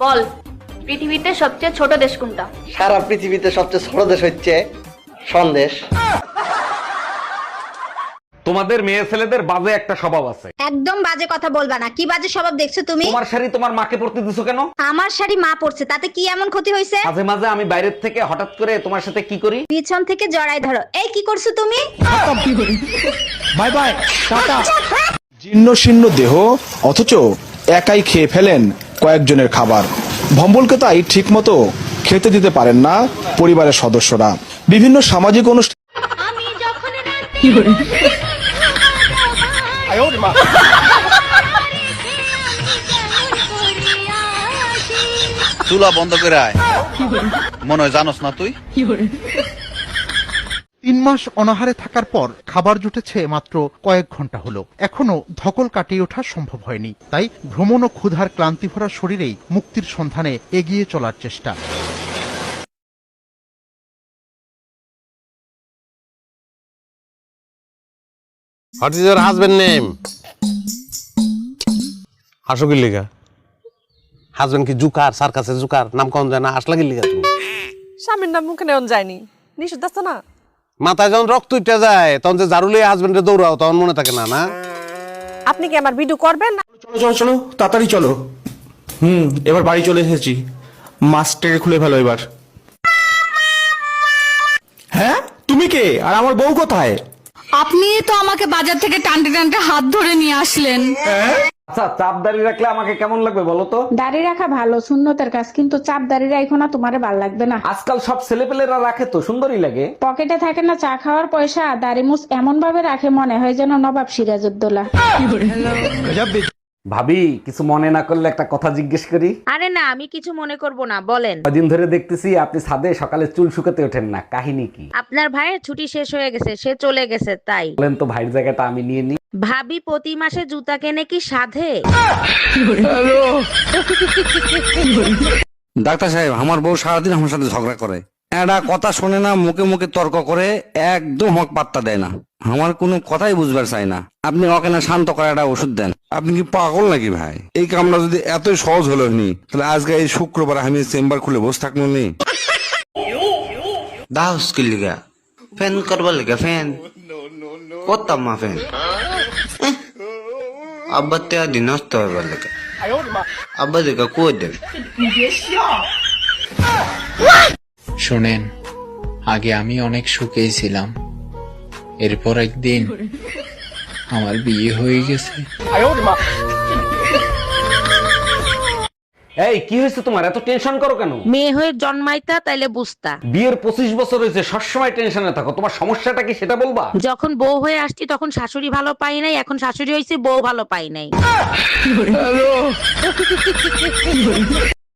বল পৃথিবীতে সবচেয়ে ছোট দেশ কোনটা? সারা পৃথিবীতে সবচেয়ে ছোট দেশ হচ্ছে সন্দেশ। তোমাদের মেয়ে ছেলেদের বাজে একটা স্বভাব আছে। একদম বাজে কথা বলবা না। কি বাজে স্বভাব দেখছ তুমি? তোমার শাড়ি তোমার মাকে পরতে দিছো কেন? আমার শাড়ি মা পড়ছে তাতে কি এমন ক্ষতি হয়েছে? মাঝে মাঝে আমি বাইরের থেকে হঠাৎ করে তোমার সাথে কি করি? পিছন থেকে জড়াই ধরো। এই কি করছ তুমি? বাই বাই টাটা জীর্ণ শীর্ণ দেহ অথচ একাই খেয়ে ফেলেন কয়েকজনের খাবার। ভম্বলকে তাই ঠিকমতো খেতে দিতে পারেন না পরিবারের সদস্যরা। বিভিন্ন সামাজিক অনুষ্ঠান চুলা বন্ধ করে আয়। মনে হয় জানোস না তুই? তিন মাস অনাহারে থাকার পর খাবার জুটেছে মাত্র কয়েক ঘণ্টা হলো। এখনও ধকল কাটিয়ে ওঠা সম্ভব হয়নি। তাই ভ্রমণ ও ক্ষুধার ক্লান্তি ভরা শরীরেই মুক্তির সন্ধানে এগিয়ে চলার চেষ্টা। What is your husband name? হাসো লিগা? হাজবেন্ড কি জুকার সার্কাসের জুকার? নাম কম যায় না আসলা কি লিগা তুমি? স্বামীর নাম মুখে নেওয়া যায়নি। নিষেধ না? মাথায় যখন রক্ত উঠে যায় তখন যে ঝাড়ু লিয়ে হাজবেন্ডে দৌড়াও তখন মনে থাকে না না। আপনি কি আমার ভিডিও করবেন না? চলো চলো চলো তাড়াতাড়ি চলো। হুম এবার বাড়ি চলে এসেছি। মাস্কটাকে খুলে ফেলো এবার। হ্যাঁ? তুমি কে? আর আমার বউ কোথায়? আপনি তো আমাকে বাজার থেকে টানতে টানতে হাত ধরে নিয়ে আসলেন। আচ্ছা চাপ দাঁড়িয়ে রাখলে আমাকে কেমন লাগবে বলো তো? দাড়ি রাখা ভালো সুন্নতের কাজ কিন্তু চাপ দাড়ি রাখো না তোমারে ভালো লাগবে না। আজকাল সব ছেলেপেলেরা রাখে তো সুন্দরই লাগে। পকেটে থাকে না চা খাওয়ার পয়সা দাড়ি মুছ এমন ভাবে রাখে মনে হয় যেন নবাব সিরাজউদ্দৌলা। ভাবি কিছু মনে না করলে একটা কথা জিজ্ঞেস করি। আরে না আমি কিছু মনে করব না বলেন। কদিন ধরে দেখতেছি আপনি ছাদে সকালে চুল শুকাতে ওঠেন না কাহিনী কি? আপনার ভাইয়ের ছুটি শেষ হয়ে গেছে সে চলে গেছে তাই। বলেন তো ভাইয়ের জায়গাটা আমি নিয়ে নিই ভাবি প্রতি মাসে জুতা কেনে কি সাধে? ডাক্তার সাহেব আমার বউ সারাদিন আমার সাথে ঝগড়া করে। একটা কথা শোনে না মুখে মুখে তর্ক করে একদম হক পাত্তা দেয় না। আমার কোনো কথাই বুঝবার চাই না। আপনি ওকে না শান্ত করে একটা ওষুধ দেন। আপনি কি পাগল নাকি ভাই? এই কামটা যদি এতই সহজ হলো নি তাহলে আজকে এই শুক্রবার আমি চেম্বার খুলে বসে থাকব নি। দাস কি লিগা। ফ্যান করবার লিগা ফ্যান করতাম মা ফ্যান আব্বা তে দিন নষ্ট হবার লিগা। আব্বা দিকে কই দেবে শোনেন আগে আমি অনেক সুখেই ছিলাম। এরপর একদিন আমার বিয়ে হয়ে গেছে। এই কি হয়েছে তোমার? এত টেনশন করো কেন? মেয়ে হয়ে জন্মাইতা তাইলে বুঝতা। বিয়ের পঁচিশ বছর হয়েছে সবসময় টেনশনে থাকো। তোমার সমস্যাটা কি সেটা বলবা? যখন বউ হয়ে আসছি তখন শাশুড়ি ভালো পাই নাই এখন শাশুড়ি হয়েছে বউ ভালো পাই নাই।